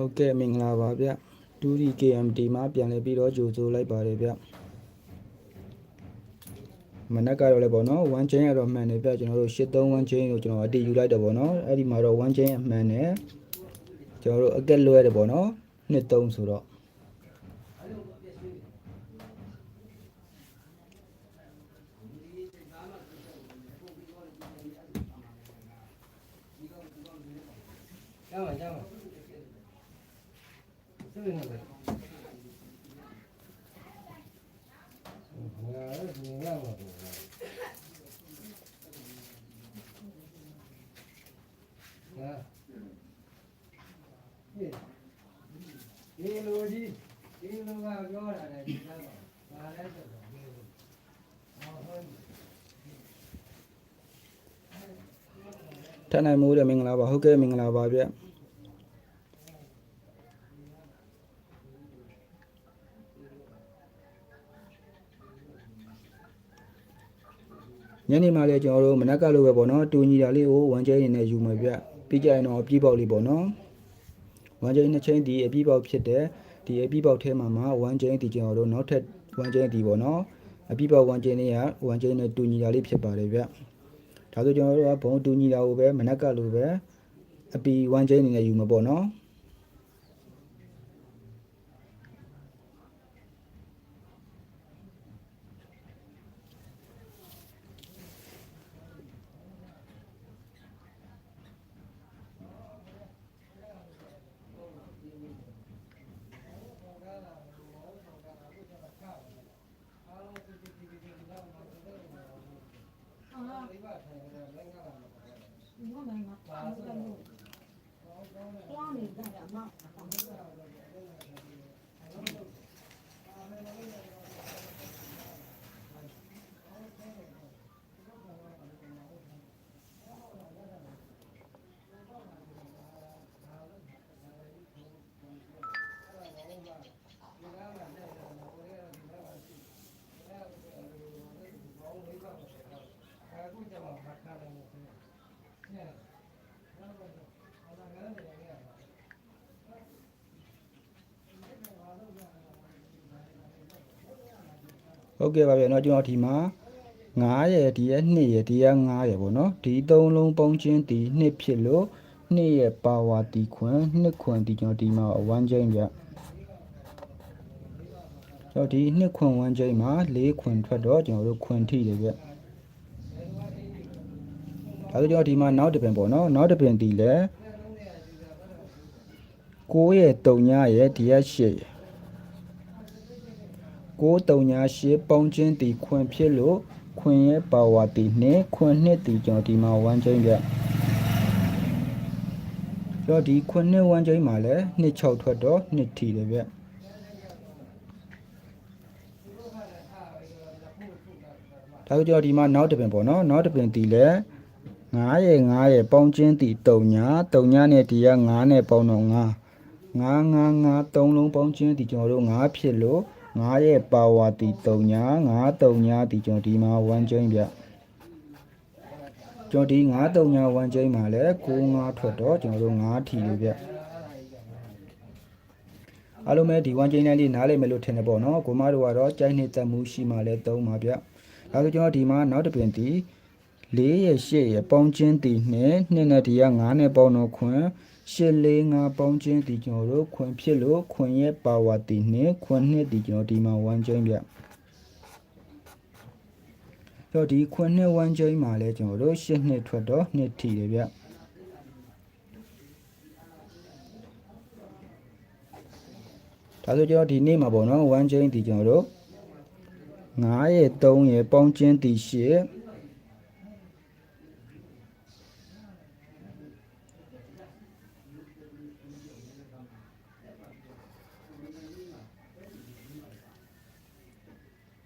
ဟုတ်ကဲ့မင်္ဂလာပါဗျ 2D KMD မှာပြန်လည်ပြီးတော့ကြိုဆိုလိုက်ပါတယ်ဗျမနက်ကတော့လည်းပေါ့နော်1 chain ကတော့မှန်တယ်ဗျကျွန်တော်တို့83 1 chain ကိုကျွန်တော်အတီးယူလိုက်တယ်ပေါ့နော်အဲ့ဒီမှာတော့1 chain အမှန်တယ်ကျွန်တော်တို့အကက်လွဲတယ်ပေါ့နော်နှစ်3ဆိုတော့ကျမ်းပါကျမ်းပါသိနေတယ်ငါလည်း ဒီရမှာပေါ့ဟာဒီလိုကြီးဒီလိုကပြောတာလည်းဒီကပါငါလည်းဆိုတော့ဒီလိုဟောဟောထပ်နိုင်မိုးတယ်မင်္ဂလာပါဟုတ်ကဲ့မင်္ဂလာပါဗျ ညနေမှလည်းကျွန်တော်တို့မနက်ကလိုပဲပေါ့နော်တူညီတာလေးကို1 chain အနေနဲ့ယူမယ်ဗျပြီးကြရင်တော့အပြည့်ပေါက်လေးပေါ့နော်1 chain 2 chain ဒီအပြည့်ပေါက်ဖြစ်တယ်ဒီအပြည့်ပေါက်ထဲမှာမှာ1 chain ဒီကျွန်တော်တို့နောက်ထပ်1 chain ဒီပေါ့နော်အပြည့်ပေါက်1 chain လေးက1 chain နဲ့တူညီတာလေးဖြစ်ပါတယ်ဗျဒါဆိုကျွန်တော်တို့ကဘုံတူညီတာကိုပဲမနက်ကလိုပဲအပီ1 chain အနေနဲ့ယူမှာပေါ့နော် 你看没吗？没在录。光你在干嘛？ ဟုတ်ကဲ့ပါဗျာเนาะကျွန်တော်ဒီမှာ9ရယ်ဒီရဲ့2ရယ်ဒီရဲ့9ရယ်ပေါ့နော်ဒီသုံးလုံးပုံချင်းဒီ2ဖြစ်လို့2ရယ်ပါဝါတီခွန်2ခွန်ဒီကျွန်တော်ဒီမှာ1 chain ဗျကျွန်တော်ဒီ2ခွန်1 chain မှာ4ခွန်ထွက်တော့ကျွန်တော်တို့ခွန်ထိတယ်ဗျဒါဆိုကျွန်တော်ဒီမှာနောက်တစ်ပင်ပေါ့နော်နောက်တစ်ပင်ဒီလဲ9ရယ်3ညရယ်ဒီရဲ့8ရယ် 938ပေါင်းချင်းတီခွင်ဖြစ်လို့ခွင်ရဲ့ပါဝါတီနဲ့ခွင်နှစ်တီကျွန်တော်ဒီမှာ1ချင်းပြကျွန်တော်ဒီခွင်နှစ်1ချင်းမှာလည်း26ထွက်တော့2ထီတယ်ဗျဒါဆိုကျွန်တော်ဒီမှာနောက်တစ်ပင်ပေါ့နော်နောက်တစ်ပင်တီလဲ9ရဲ့9ရဲ့ပေါင်းချင်းတီ3ညာ3ညာနဲ့ဒီက9နဲ့ပေါင်းတော့9 9 9 9 3လုံးပေါင်းချင်းတီကျွန်တော်တို့9ဖြစ်လို့ 9ရဲ့ပါဝါတီ3ညာ9 3ညာတီကျွန်တော်ဒီမှာ1ချင်းပြကျွန်တော်ဒီ9 3ညာ1ချင်းမှာလည်း9 5ထွက်တော့ကျွန်တော်တို့9ထီလို့ပြအားလုံးပဲဒီ1ချင်းတိုင်းလေးနားလည်မယ်လို့ထင်တယ်ပေါ့နော်ကိုမတို့ကတော့ကြိုက်နေသက်မှုရှိမှလည်းသုံးပါဗျဒါဆိုကျွန်တော်ဒီမှာနောက်တစ်ပင်တီ4ရဲ့8ရဲ့ပေါင်းချင်းတီနဲ့2နဲ့ဒီက9နဲ့ပေါင်းတော့ခွန်း 845ပေါင်းချင်းဒီကျွန်တော်တို့ခွန်ဖြစ်လို့ခွန်ရဲ့ပါဝါတီနှင်းခွန်နှစ်ဒီကျွန်တော်ဒီမှာ1ချင်းပြဆိုတော့ဒီခွန်နှစ်1ချင်းမှာလဲကျွန်တော်တို့8နှစ်ထွက်တော့နှစ်ထီတယ်ဗျဒါဆိုကျွန်တော်ဒီနေ့မှာပေါ့နော်1ချင်းဒီကျွန်တော်တို့9ရဲ့3ရဲ့ပေါင်းချင်းဒီ8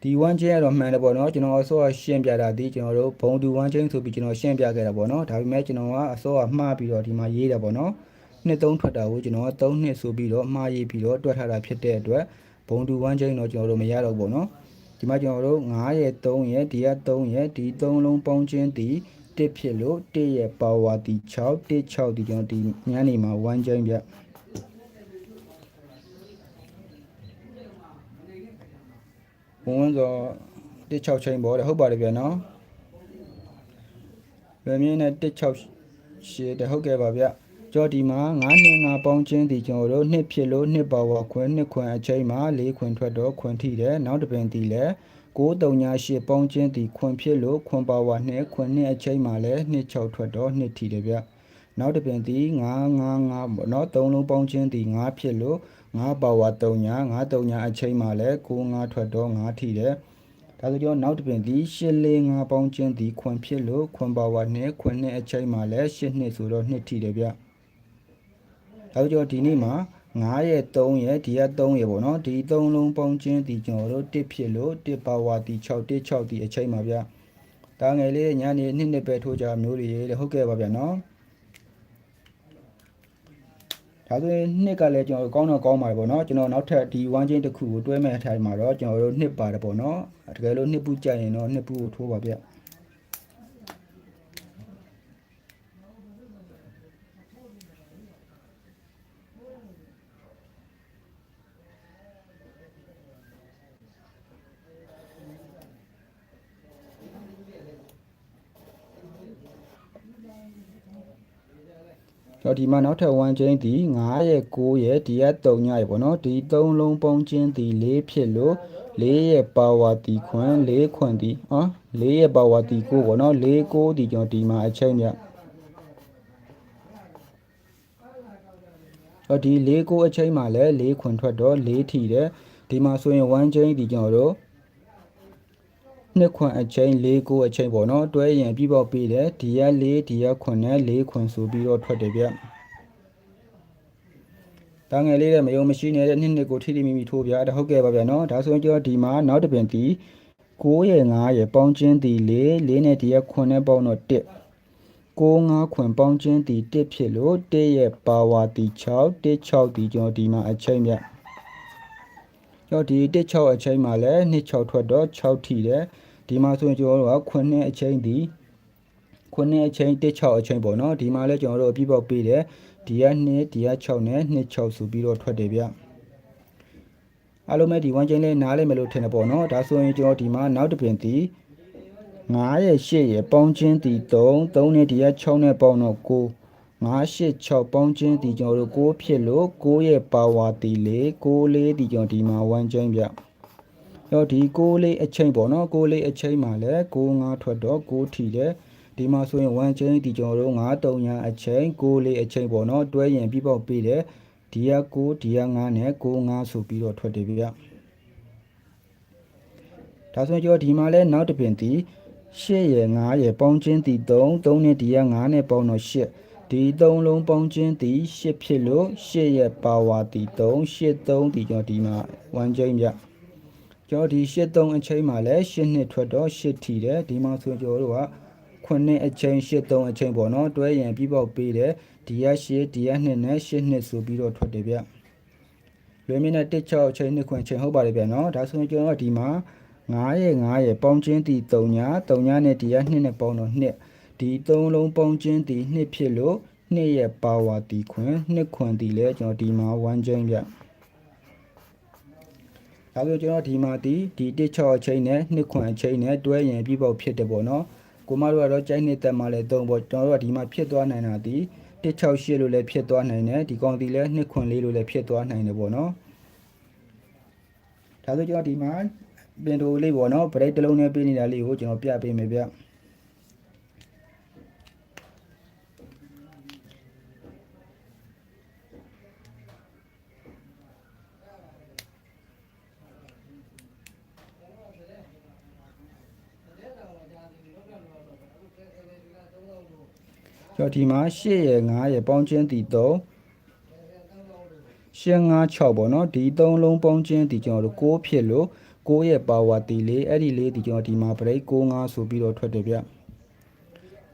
ဒီဝမ်းချင်းကတော့မှန်တယ်ပေါ့နော်ကျွန်တော်အစောကရှင်းပြတာဒီကျွန်တော်တို့ဘုံတူဝမ်းချင်းဆိုပြီးကျွန်တော်ရှင်းပြခဲ့တာပေါ့နော်ဒါပေမဲ့ကျွန်တော်ကအစောကမှားပြီးတော့ဒီမှာရေးတယ်ပေါ့နော်နှစ်သုံးထွက်တာကိုကျွန်တော်က3နှစ်ဆိုပြီးတော့မှားရေးပြီးတော့တွက်ထားတာဖြစ်တဲ့အတွက်ဘုံတူဝမ်းချင်းတော့ကျွန်တော်တို့မရတော့ဘူးပေါ့နော်ဒီမှာကျွန်တော်တို့9ရဲ့3ရဲ့ဒီက3ရဲ့ဒီ3လုံးပေါင်းချင်းဒီ1ဖြစ်လို့1ရဲ့ပါဝါဒီ6 1 6ဒီကျွန်တော်ဒီညနေမှာဝမ်း ချင်းပြဘုံဝန်ဆို16ချိန်ပေါ်တယ်ဟုတ်ပါတယ်ဗျာနော်လွယ်မြင်းနဲ့16ရှည်တယ်ဟုတ်ကဲ့ပါဗျကြောဒီမှာ9နှစ်5ပေါင်းချင်းဒီကျွန်တော်တို့နှစ်ဖြစ်လို့နှစ်ပါဝါခွင်နှစ်ခွင်အချိန်မှာ၄ခွင်ထွက်တော့ခွင်ထိတယ်နောက်တစ်ပင်ဒီလဲ938ပေါင်းချင်းဒီခွင်ဖြစ်လို့ခွင်ပါဝါနှစ်ခွင်နှစ်အချိန်မှာလဲနှစ်6ထွက်တော့နှစ်ထိတယ်ဗျ နောက်တစ်ပင်ဒီ955ပေါ့နော်သုံးလုံးပေါင်းချင်းဒီ9ဖြစ်လို့9ပါဝါ3ညာ9 3ညာအချိန်မှာလဲ9 5ထွက်တော့9ထိတယ်ဒါဆိုကျွန်တော်နောက်တစ်ပင်ဒီရှစ်လေးငါပေါင်းချင်းဒီခွန်ဖြစ်လို့ခွန်ပါဝါနဲ့ခွန်နဲ့အချိန်မှာလဲရှစ်နှစ်ဆိုတော့နှစ်ထိတယ်ဗျဒါဆိုကျွန်တော်ဒီနေ့မှာ9ရဲ့3ရဲ့ဒီက3ရဲ့ပေါ့နော်ဒီ3လုံးပေါင်းချင်းဒီကျွန်တော်တို့1ဖြစ်လို့1ပါဝါဒီ6 1 6ဒီအချိန်မှာဗျဒါငယ်လေးညနေနှစ်နှစ်ပဲထိုးကြမျိုးလေးလေဟုတ်ကဲ့ပါဗျနော် ဒါဆိုရင်နှစ်ကလည်းကျွန်တော်ကောင်းတော့ကောင်းပါတယ်ပေါ့နော်ကျွန်တော်နောက်ထပ်ဒီ1ချင်းတစ်ခုကိုတွဲမဲ့အထိုင်မှာတော့ကျွန်တော်တို့နှစ်ပါတယ်ပေါ့နော်တကယ်လို့နှစ်ပူကြရင်တော့နှစ်ပူကိုထိုးပါဗျ တော့ဒီမှာနောက်ထပ်1ချင်းဒီ9ရဲ့9ရဲ့ဒီက3ညရဲ့ပေါ့နော်ဒီ3လုံးပေါင်းချင်းဒီ4ဖြစ်လို့4ရဲ့ပါဝါတီခွန်း4ခွန်းဒီဟော4ရဲ့ပါဝါတီ9ပေါ့နော်4 9ဒီကျွန်တော်ဒီမှာအချိန်မြတော့ဒီ4 9အချိန်မှာလဲ4ခွန်းထွက်တော့4ထီတယ်ဒီမှာဆိုရင်1ချင်းဒီကျွန်တော်တို့ နှစ်ခွန်အချိန်၄ကိုအချိန်ပေါ့နော်တွဲရင်ပြီးပေါက်ပြီးတယ်ဒီရက်၄ဒီရက်ခွန်နဲ့၄ခွန်ဆိုပြီးတော့ထွက်တယ်ဗျတာငယ်လေးတဲ့မယုံမရှိနေတဲ့နှစ်နှစ်ကိုထိထိမိမိထိုးပြဒါဟုတ်ကဲ့ပါဗျာနော်ဒါဆိုရင်ကျွန်တော်ဒီမှာနောက်တစ်ပင်ဒီ9ရဲ့9ရဲ့ပေါင်းချင်းဒီ4 4နဲ့ဒီရက်ခွန်နဲ့ပေါင်းတော့1 9 5ခွန်ပေါင်းချင်းဒီ1ဖြစ်လို့1ရဲ့ပါဝါဒီ6 1 6ဒီကျွန်တော်ဒီမှာအချိန်ဗျ ကျွန်တော်ဒီ1 6အချိန်မှာလဲ2 6ထွက်တော့6ထိတယ်ဒီမှာဆိုရင်ကျွန်တော်တို့က9အချိန်ဒီ9အချိန်1 6အချိန်ပေါ့နော်ဒီမှာလဲကျွန်တော်တို့အပြည့်ပေါက်ပေးတယ်ဒီက2ဒီက6နဲ့2 6ဆိုပြီးတော့ထွက်တယ်ဗျအားလုံးပဲဒီ1ချိန်လေးနားလိုက်မယ်လို့ထင်တယ်ပေါ့နော်ဒါဆိုရင်ကျွန်တော်ဒီမှာနောက်တစ်ပင်ဒီ9ရဲ့8ရဲ့ပေါင်းချင်းဒီ3 3နဲ့ဒီက6နဲ့ပေါင်းတော့9 9 8 6ပေါင်းချင်းဒီကျွန်တော်တို့6ဖြစ်လို့6ရဲ့ပါဝါတီ4 6လေးဒီကျွန်တော်ဒီမှာ1ချိန်ဗျတော့ဒီ6လေးအချိန်ပေါ့နော်6လေးအချိန်မှာလဲ6 5ထွက်တော့6ထီတယ်ဒီမှာဆိုရင်1ချိန်ဒီကျွန်တော်တို့9 3ညာအချိန်6လေးအချိန်ပေါ့နော်တွဲရင်ပြပေါက်ပေးတယ်ဒီက6ဒီက9နဲ့6 5ဆိုပြီးတော့ထွက်တယ်ဗျဒါဆိုရင်ကျွန်တော်ဒီမှာလဲနောက်တစ်ပင်ဒီ8ရယ်9ရယ်ပေါင်းချင်းဒီ3 3နဲ့ဒီက9နဲ့ပေါင်းတော့8 ဒီ3လုံးပေါင်းချင်းဒီ8ဖြစ်လို့8ရဲ့ပါဝါဒီ3 8 3ဒီကျွန်တော်ဒီမှာ1ချိန်ဗျကျွန်တော်ဒီ8 3အချိန်မှာလဲ8နှစ်ထွက်တော့8ထီတယ်ဒီမှာဆိုကျွန်တော်တို့က9အချိန်8 3အချိန်ပေါ့နော်တွဲရင်ပြီးပေါက်ပေးတယ်ဒီက8ဒီက2နဲ့8နှစ်ဆိုပြီးတော့ထွက်တယ်ဗျလွေမင်းနဲ့1 6အချိန်2ခွင်ချိန်ဟုတ်ပါတယ်ဗျနော်ဒါဆိုရင်ကျွန်တော်ကဒီမှာ9ရဲ့9ရဲ့ပေါင်းချင်းတီ3ညာ3ညာနဲ့ဒီက2နဲ့ပေါင်းတော့2 ဒီ3လုံးပေါင်းချင်းတီ2ဖြစ်လို့2ရဲ့ပါဝါတီခွင်2ခွင်တီလဲကျွန်တော်ဒီမှာ1ချင်းဗျဒါဆိုကျွန်တော်ဒီမှာဒီဒီ1 6အချိန်နဲ့2ခွင်အချိန်နဲ့တွဲရင်ပြီးပေါက်ဖြစ်တယ်ပေါ့နော်ကိုမတို့ကတော့ကြိုက်နေတဲ့မှာလဲ3ပေါ့ကျွန်တော်တို့ကဒီမှာဖြစ်သွားနိုင်တာဒီ168လို့လည်းဖြစ်သွားနိုင်တယ်ဒီကောင်ဒီလည်း2ခွင်လေးလို့လည်းဖြစ်သွားနိုင်တယ်ပေါ့နော်ဒါဆိုကျွန်တော်ဒီမှာပင်တိုလေးပေါ့နော်ဗရိတ်တစ်လုံးနဲ့ပေးနေတာလေးကိုကျွန်တော်ပြပေးမယ်ဗျ ဒီမှာ8ရယ်9ရယ်ပေါင်းချင်းတီ3 8 5 6ပေါ့နော်ဒီ3လုံးပေါင်းချင်းဒီကျွန်တော်တို့6ဖြစ်လို့6ရဲ့ပါဝါတီလေးအဲ့ဒီလေးဒီကျွန်တော်ဒီမှာ break 6 5ဆိုပြီးတော့ထွက်တယ်ဗျ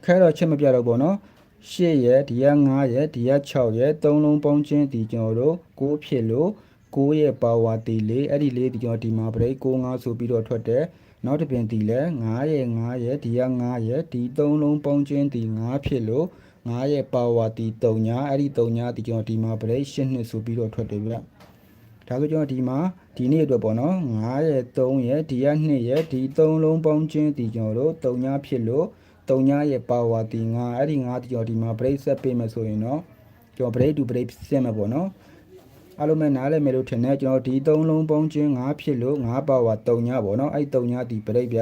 ခဲတော့ချက်မပြတော့ပေါ့နော်8ရဲ့ဒီက9ရဲ့ဒီက6ရဲ့3လုံးပေါင်းချင်းဒီကျွန်တော်တို့6ဖြစ်လို့6ရဲ့ပါဝါတီလေးအဲ့ဒီလေးဒီကျွန်တော်ဒီမှာ break 6 5ဆိုပြီးတော့ထွက်တယ်နောက်တစ်ပြင်ဒီလဲ9ရဲ့9ရဲ့ဒီက9ရဲ့ဒီ3လုံးပေါင်းချင်းဒီ9ဖြစ်လို့ 9ရဲ့ပါဝါတီ3ညာအဲ့ဒီ3ညာဒီကျွန်တော်ဒီမှာ break 8နှစ်ဆိုပြီးတော့ထွက်တယ်ဗျဒါဆိုကျွန်တော်ဒီမှာဒီနေ့အတွက်ပေါ့နော်9ရဲ့3ရဲ့ဒီက2ရဲ့ဒီ3လုံးပေါင်းချင်းဒီကျွန်တော်တို့3ညာဖြစ်လို့3ညာရဲ့ပါဝါတီ9အဲ့ဒီ9ဒီကျွန်တော်ဒီမှာ break ဆက်ပေးမယ်ဆိုရင်တော့ကျွန်တော် break to break ဆက်မှာပေါ့နော်အားလုံးပဲနားလည်မယ်လို့ထင်တယ်ကျွန်တော်ဒီ3လုံးပေါင်းချင်း9ဖြစ်လို့9ပါဝါ3ညာပေါ့နော်အဲ့3ညာဒီ break ဗျ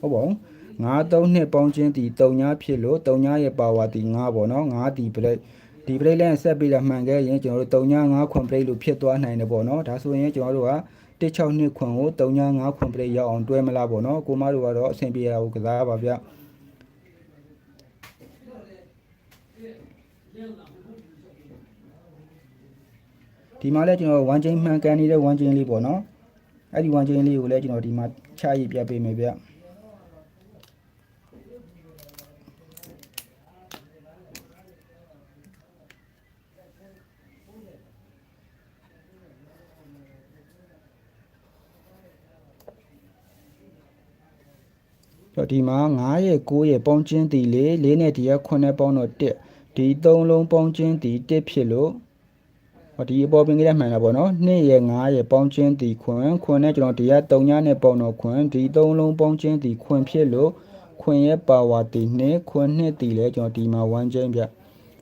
ဟုတ်ပါဘူး 9 3နှစ်ပေါင်းချင်းဒီ3ညာဖြစ်လို့3ညာရဲ့ပါဝါဒီ9ပေါ့နော်9ဒီ break ဒီ break လဲဆက်ပြီးတော့မှန်ခဲ့ရင်ကျွန်တော်တို့3ညာ9ခွန် break လို့ဖြစ်သွားနိုင်တယ်ပေါ့နော်ဒါဆိုရင်ကျွန်တော်တို့က16နှစ်ခွန်ကို3ညာ9ခွန် break ရောက်အောင်တွဲမလားပေါ့နော်ကိုမတို့ကတော့အဆင်ပြေရအောင်ကစားပါဗျဒီမှာလဲကျွန်တော်1 chain မှန်ကန်နေတဲ့1 chain လေးပေါ့နော်အဲ့ဒီ1 chain လေးကိုလည်းကျွန်တော်ဒီမှာချရည်ပြပေးမယ်ဗျ တော့ဒီမှာ9ရဲ့9ရဲ့ပေါင်းချင်းတီလေ4နဲ့ဒီက9ပေါင်းတော့1ဒီ3လုံးပေါင်းချင်းတီ1ဖြစ်လို့ဟောဒီအပေါ်ပင်ကလေးမှန်တာပေါ့နော်2ရဲ့9ရဲ့ပေါင်းချင်းတီခွန်ခွန်နဲ့ကျွန်တော်ဒီက3ညနဲ့ပေါင်းတော့ခွန်ဒီ3လုံးပေါင်းချင်းတီခွန်ဖြစ်လို့ခွန်ရဲ့ပါဝါတီ2ခွန်2တီလဲကျွန်တော်ဒီမှာ1ချင်းပြ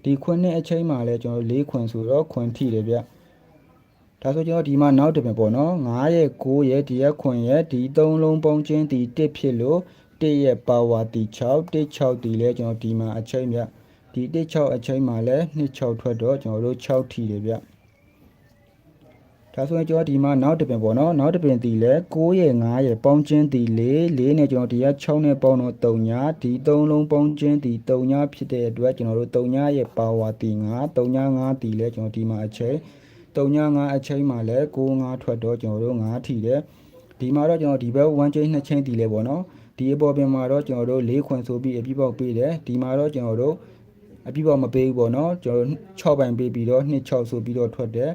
ဒီခွန်နဲ့အချိန်မှာလဲကျွန်တော်4ခွန်ဆိုတော့ခွန်ထိတယ်ဗျဒါဆိုကျွန်တော်ဒီမှာနောက်တစ်ပင်ပေါ့နော်9ရဲ့9ရဲ့ဒီရက်ခွန်ရဲ့ဒီ3လုံးပေါင်းချင်းတီ1ဖြစ်လို့ 1ရဲ့ပါဝါတီ6 1 6တီလဲကျွန်တော်ဒီမှာအချိန်ဗျဒီ1 6အချိန်မှာလဲ2 6ထွက်တော့ကျွန်တော်တို့6ထီတယ်ဗျဒါဆိုရင်ကျွန်တော်ဒီမှာနောက်တစ်ပင်ပေါ့နော်နောက်တစ်ပင်တီလဲ9ရဲ့9ရဲ့ပေါင်းချင်းတီ4 4နဲ့ကျွန်တော်ဒီက6နဲ့ပေါင်းတော့3ညာဒီ3လုံးပေါင်းချင်းတီ3ညာဖြစ်တဲ့အတွက်ကျွန်တော်တို့3ညာရဲ့ပါဝါတီ9 3ညာ9တီလဲကျွန်တော်ဒီမှာအချိန်3ညာ9အချိန်မှာလဲ9 5ထွက်တော့ကျွန်တော်တို့9ထီတယ်ဒီမှာတော့ကျွန်တော်ဒီဘက်1 chain 2 chain တီလဲပေါ့နော် ဒီအပေါ်ပင်မှာတော့ကျွန်တော်တို့၄ခွန်ဆိုပြီးအပြည့်ပေါက်ပေးတယ်ဒီမှာတော့ကျွန်တော်တို့အပြည့်ပေါက်မပေးဘူးပေါ့နော်ကျွန်တော်တို့6ပိုင်ပေးပြီးတော့2 6ဆိုပြီးတော့ထွက်တယ်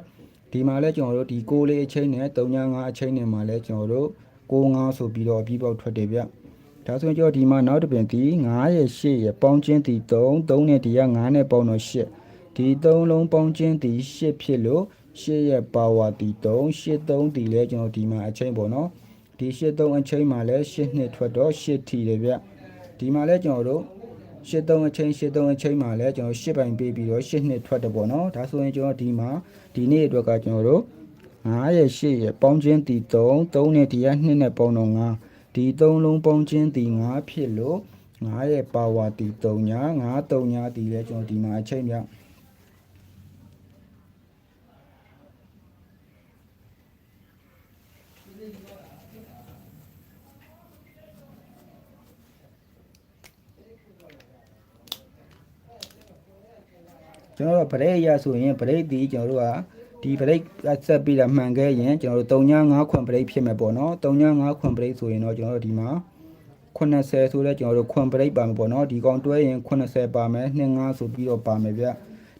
ဒီမှာလဲကျွန်တော်တို့ဒီ6လေးအချိန်နဲ့3ည5အချိန်နဲ့မှာလဲကျွန်တော်တို့6 5ဆိုပြီးတော့အပြည့်ပေါက်ထွက်တယ်ဗျဒါဆိုရင်ကျွန်တော်ဒီမှာနောက်တစ်ပင်ဒီ9ရဲ့8ရဲ့ပေါင်းချင်းဒီ3 3နဲ့ဒီက9နဲ့ပေါင်းတော့8ဒီ3လုံးပေါင်းချင်းဒီ8ဖြစ်လို့8ရဲ့ပါဝါဒီ3 8 3ဒီလဲကျွန်တော်ဒီမှာအချိန်ပေါ့နော် ဒီ83အချိန်မှာလဲ8နှစ်ထွက်တော့8ထီတယ်ဗျဒီမှာလဲကျွန်တော်တို့83အချိန်83အချိန်မှာလဲကျွန်တော်8ပိုင်ပေးပြီးတော့8နှစ်ထွက်တယ်ပေါ့နော်ဒါဆိုရင်ကျွန်တော်ဒီမှာဒီနေ့အတွက်ကကျွန်တော်တို့9ရဲ့8ရဲ့ပေါင်းချင်းတီ3 3နဲ့ဒီက2နဲ့ပေါင်းတော့9ဒီ3လုံးပေါင်းချင်းတီ9ဖြစ်လို့9ရဲ့ပါဝါတီ3ညာ9 3ညာတီလဲကျွန်တော်ဒီမှာအချိန်ပြကျွ န်တော်တို့ဗရိတ်အရဆိုရင်ဗရိတ်ဒီကျွန်တော်တို့ကဒီဗရိတ်ဆက်ပြီးတာမှန်ခဲ့ရင်ကျွန်တော်တို့3ည5ခွန်ဗရိတ်ဖြစ်မယ်ပေါ့နော်3ည5ခွန်ဗရိတ်ဆိုရင်တော့ကျွန်တော်တို့ဒီမှာ80ဆိုတော့ကျွန်တော်တို့ခွန်ဗရိတ်ပါမယ်ပေါ့နော်ဒီကောင်တွဲရင်80ပါမယ်25ဆိုပြီးတော့ပါမယ်ဗျ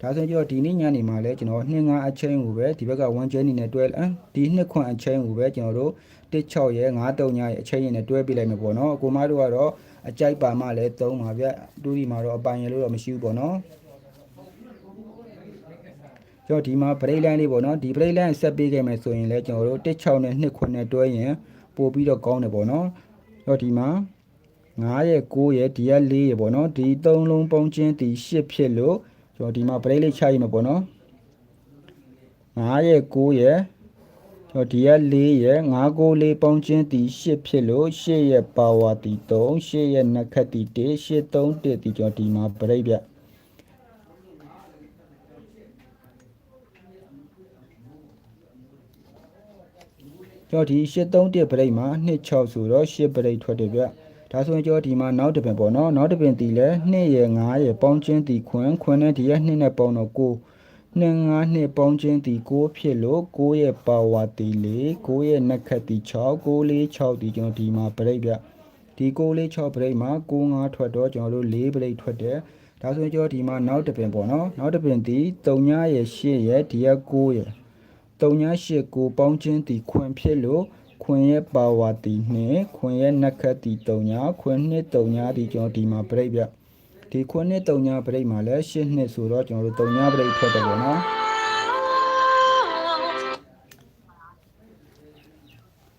ဒါဆိုရင်ကျွန်တော်ဒီနေ့ညနေမှာလဲကျွန်တော်25အချင်းကိုပဲဒီဘက်က1ကျင်းနေနဲ့တွဲအမ်ဒီ2ခွန်အချင်းကိုပဲကျွန်တော်တို့16ရဲ့53ညရဲ့အချင်းရင်နဲ့တွဲပြလိုက်မယ်ပေါ့နော်အကိုမတို့ကတော့အကြိုက်ပါမှလဲ3ပါဗျတူဒီမှာတော့အပိုင်ရလို့တော့မရှိဘူးပေါ့နော် ကျွန်တော်ဒီမှာ break line လေးပေါ့နော်ဒီ break line ဆက်ပေးခဲ့မယ်ဆိုရင်လည်းကျွန်တော်တို့16နဲ့2ခွနဲ့တွဲရင်ပို့ပြီးတော့ကောင်းတယ်ပေါ့နော်တော့ဒီမှာ9ရဲ့9ရဲ့ဒီက4ရဲ့ပေါ့နော်ဒီ3လုံးပေါင်းချင်းဒီ10ဖြစ်လို့ကျွန်တော်ဒီမှာ break လေးချရမှာပေါ့နော်9ရဲ့9ရဲ့ကျွန်တော်ဒီက4ရဲ့9 9လေးပေါင်းချင်းဒီ10ဖြစ်လို့10ရဲ့ power ဒီ3 10ရဲ့နှက်ခတ်ဒီ1 10 3 1ဒီကျွန်တော်ဒီမှာ break ပြ ကျွန်တော်ဒီ831 break မှာ26ဆိုတော့8 break ထွက်တယ်ဗျဒါဆိုရင်ကျွန်တော်ဒီမှာနောက်တစ်ပင်ပေါ့နော်နောက်တစ်ပင်တီလဲ2ရယ်5ရယ်ပေါင်းချင်းတီခွန်းခွန်းနဲ့ဒီရက်2နဲ့ပေါင်းတော့9နှစ်ငါးနှစ်ပေါင်းချင်းသည်6ဖြစ်လို့6ရဲ့ပါဝါတီ4 6ရဲ့နက်ခတ်တီ6 6လေး6ဒီကျွန်တော်ဒီမှာပြိတ်ပြဒီ6လေး6ပြိတ်မှာ9 5ထွက်တော့ကျွန်တော်တို့4ပြိတ်ထွက်တယ်ဒါဆိုရင်ကျွန်တော်ဒီမှာနောက်တစ်ပင်ပေါ့နော်နောက်တစ်ပင်ဒီ3ညရဲ့8ရဲ့ဒီက9ရဲ့ 3ည8 9ပေါင်းချင်းဒီခွင်ဖြစ်လို့ခွင်ရဲ့ပါဝါတီ2ခွင်ရဲ့နက်ခတ်တီ3ညခွင်2 3ညဒီကျွန်တော်ဒီမှာပြိတ်ပြဒီခုနှစ်3ညပရိတ်မှာလည်း10နှစ်ဆိုတော့ကျွန်တော်တို့3ညပရိတ်ထွက်တယ်ပေါ့နော်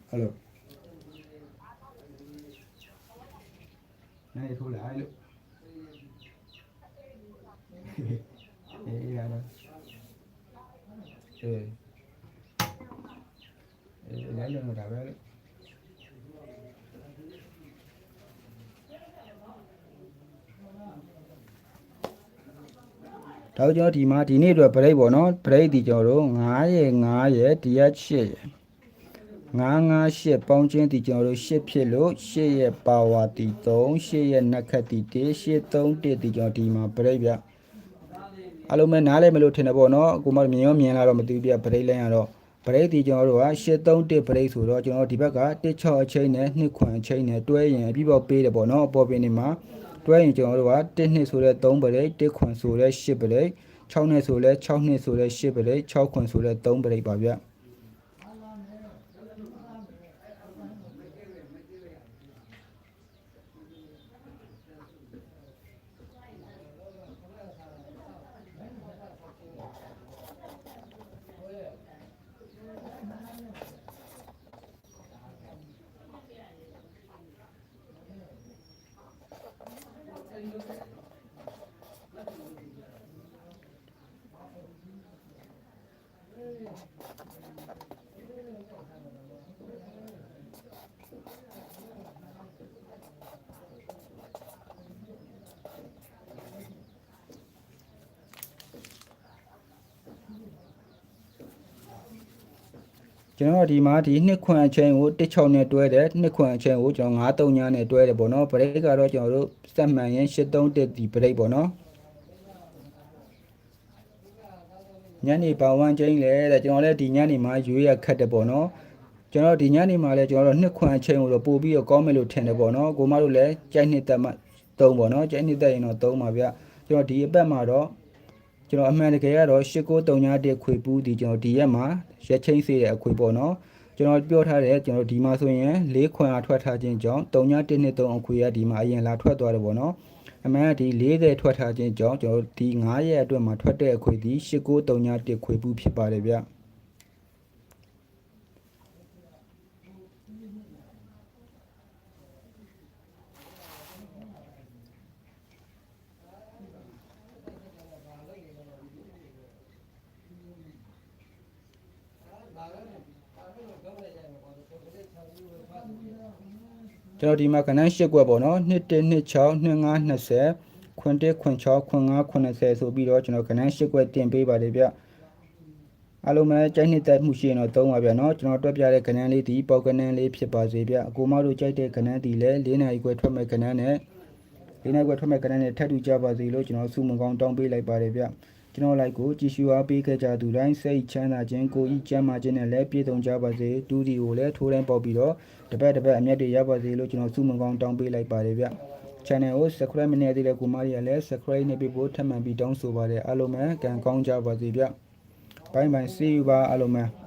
ဟယ်လိုနိုင်ထိုးလိုက်လို့အေးရတော့အေး အေးလည်းလုံးတော့ဒါပဲလေဒါကြောင့်ကျွန်တော်ဒီမှာဒီနေ့အတွက် break ပေါ့နော် break ဒီကျွန်တော်တို့9ရဲ့9ရဲ့ဒီက8ရဲ့9 9 8ပေါင်းချင်းဒီကျွန်တော်တို့8ဖြစ်လို့8ရဲ့ power ဒီ3 8ရဲ့နက်ခတ်ဒီ1 8 3 1ဒီကျွန်တော်ဒီမှာ break ပြအလုံးမဲနားလဲမလို့ထင်တယ်ပေါ့နော်ကိုမမြင်ရောမြင်လာတော့မသိဘူးပြ break လဲရတော့ break ဒီကျွန်တော်တို့က8 3 1 break ဆိုတော့ကျွန်တော်ဒီဘက်က1 6အချိန်နဲ့2ခွန်အချိန်နဲ့တွဲရင်အပြီးပေါက်ပေးတယ်ပေါ့နော်အပေါ်ပင်ဒီမှာတွဲရင်ကျွန်တော်တို့က1နှစ်ဆိုတဲ့3ပရိတ်1ခွန်ဆိုတဲ့8ပရိတ်6နှစ်ဆိုလဲ6နှစ်ဆိုတဲ့8ပရိတ်6ခွန်ဆိုတဲ့3ပရိတ်ပါဗျ ကျွန်တော်ဒီမှာဒီနှစ်ခွန်အချိန်ကို16နဲ့တွဲတယ်နှစ်ခွန်အချိန်ကိုကျွန်တော်93ညနဲ့တွဲတယ်ပေါ့နော်ဘရိတ်ကတော့ကျွန်တော်တို့စက်မှန်ရင်831ဒီဘရိတ်ပေါ့နော်ညနေပါဝမ်းချင်းလဲတဲ့ကျွန်တော်လည်းဒီညနေမှာရွေးရခတ်တယ်ပေါ့နော်ကျွန်တော်ဒီညနေမှာလည်းကျွန်တော်တို့နှစ်ခွန်အချိန်ကိုတော့ပို့ပြီးတော့ကောင်းမယ်လို့ထင်တယ်ပေါ့နော်ကိုမတို့လည်းကြိုက်နှစ်သက်မှ3ပေါ့နော်ကြိုက်နှစ်သက်ရင်တော့3ပါဗျကျွန်တော်ဒီအပတ်မှာတော့ကျွန်တော်အမှန်တကယ်ကတော့8939ခွေပူးဒီကျွန်တော်ဒီရက်မှာရက်ချင်းစေးတဲ့အခွေပေါ့နော်ကျွန်တော်ပြောထားတယ်ကျွန်တော်ဒီမှာဆိုရင်၄ခွန်အားထွက်ထားခြင်းကြောင့်3913အခွေကဒီမှာအရင်လာထွက်သွားတယ်ပေါ့နော်အမှန်ကဒီ40ထွက်ထားခြင်းကြောင့်ကျွန်တော်ဒီ9ရက်အတွက်မှာထွက်တဲ့အခွေဒီ8939ခွေပူးဖြစ်ပါတယ်ဗျ ကျွန်တော်ဒီမှာကဏ္ဍ၈ကွက်ပေါ့နော်1 1 2 6 2 5 20ခွန်1ခွန်6ခွန်5 90ဆိုပြီးတော့ကျွန်တော်ကဏ္ဍ၈ကွက်တင်ပေးပါတယ်ဗျအားလုံးပဲကြိုက်နှစ်သက်မှုရှိရင်တော့သုံးပါဗျနော်ကျွန်တော်တွက်ပြတဲ့ကဏ္ဍလေးဒီပေါက်ကဏ္ဍလေးဖြစ်ပါစေဗျအကိုမတို့ကြိုက်တဲ့ကဏ္ဍဒီလည်း၄နိုင်ခွဲထွက်မဲ့ကဏ္ဍနဲ့၄နိုင်ခွဲထွက်မဲ့ကဏ္ဍနဲ့ထပ်တူကြပါစေလို့ကျွန်တော်ဆုမကောင်းတောင်းပေးလိုက်ပါတယ်ဗျ ကျွန်တော်လိုက်ကိုကြည်ရှူအားပေးခဲ့ကြသူတိုင်းစိတ်ချမ်းသာခြင်းကိုယ်ဤကျမ်းမာခြင်းနဲ့လည်းပြည့်စုံကြပါစေတူဒီကိုလည်းထိုးတိုင်းပေါက်ပြီးတော့တပတ်တပတ်အမျက်တွေရပါစေလို့ကျွန်တော်ဆုမကောင်းတောင်းပေးလိုက်ပါတယ်ဗျ channel ကို subscribe မနေသေးတဲ့ကိုမကြီးကလည်း subscribe နေပြီးဖို့ထပ်မံပြီးတောင်းဆိုပါတယ်အားလုံးပဲကံကောင်းကြပါစေဗျ bye bye see you ပါအားလုံးပဲ